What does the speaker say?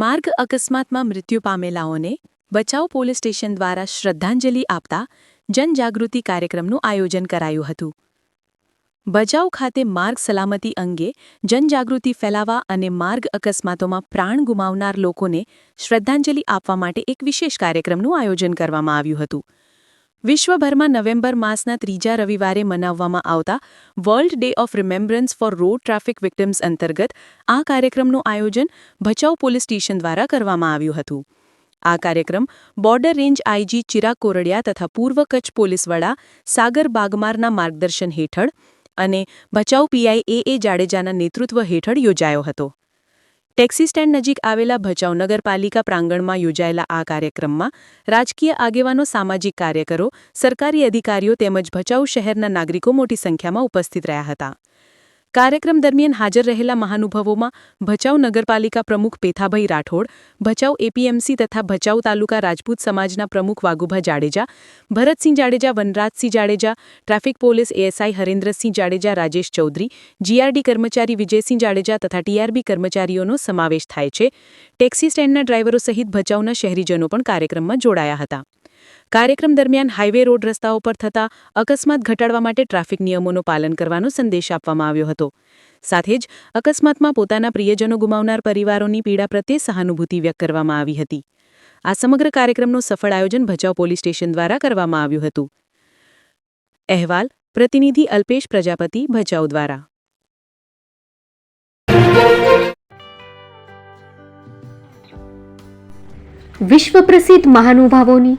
માર્ગ અકસ્માતમાં મૃત્યુ પામેલાઓને બચાવ પોલીસ સ્ટેશન દ્વારા શ્રદ્ધાંજલિ આપતા જનજાગૃતિ કાર્યક્રમનું આયોજન કરાયું હતું. બચાવ ખાતે માર્ગ સલામતી અંગે જનજાગૃતિ ફેલાવવા અને માર્ગ અકસ્માતોમાં પ્રાણ ગુમાવનાર લોકોને શ્રદ્ધાંજલિ આપવા માટે એક વિશેષ કાર્યક્રમનું આયોજન કરવામાં આવ્યું હતું. વિશ્વભરમાં નવેમ્બર માસના ત્રીજા રવિવારે મનાવવામાં આવતા World Day of Remembrance for Road Traffic Victims અંતર્ગત આ કાર્યક્રમનું આયોજન ભચાઉ પોલીસ સ્ટેશન દ્વારા કરવામાં આવ્યું હતું. આ કાર્યક્રમ border range IG Chirag Kordiya તથા પૂર્વ કચ્છ પોલીસ વડા સાગર બાગમારના માર્ગદર્શન હેઠળ અને ભચાઉ પીઆઈ જાડેજાના નેતૃત્વ હેઠળ યોજાયો હતો. ટેક્સી સ્ટેન્ડ નજીક આવેલા ભચાઉ નગરપાલિકા પ્રાંગણમાં યોજાયેલા આ કાર્યક્રમમાં રાજકીય આગેવાનો, સામાજિક કાર્યકરો, સરકારી અધિકારીઓ તેમજ ભચાઉ શહેરના નાગરિકો મોટી સંખ્યામાં ઉપસ્થિત રહ્યા હતા. કાર્યક્રમ દરમિયાન હાજર રહેલા મહાનુભાવોમાં ભચાઉ નગરપાલિકા પ્રમુખ પેથાભાઈ રાઠોડ, ભચાઉ એપીએમસી તથા ભચાઉ તાલુકા રાજપૂત સમાજના પ્રમુખ Vagubha Jadeja, Bharatsinh Jadeja, Vanrajsinh Jadeja, traffic police ASI Harendrasinh Jadeja, Rajesh Chaudhary, GRD કર્મચારી વિજયસિંહ જાડેજા તથા ટીઆરબી કર્મચારીઓનો સમાવેશ થાય છે. ટેક્સી સ્ટેન્ડના ડ્રાઈવરો સહિત ભચાઉના શહેરીજનો પણ કાર્યક્રમમાં જોડાયા હતા. કાર્યક્રમ દરમિયાન હાઇવે રોડ રસ્તાઓ પર થતા અકસ્માત ઘટાડવા માટે ટ્રાફિક નિયમોનું પાલન કરવાનો સંદેશ આપવામાં આવ્યો હતો. સાથે જ અકસ્માતમાં પોતાના પ્રિયજનો ગુમાવનાર પરિવારોની પીડા પ્રત્યે સહાનુભૂતિ વ્યક્ત કરવામાં આવી હતી. આ સમગ્ર કાર્યક્રમનું સફળ આયોજન ભચાઉ પોલીસ સ્ટેશન દ્વારા કરવામાં આવ્યું હતું. અહેવાલ, પ્રતિનિધિ અલ્પેશ પ્રજાપતિ, ભચાઉ દ્વારા. વિશ્વ પ્રસિદ્ધ મહાનુભાવોની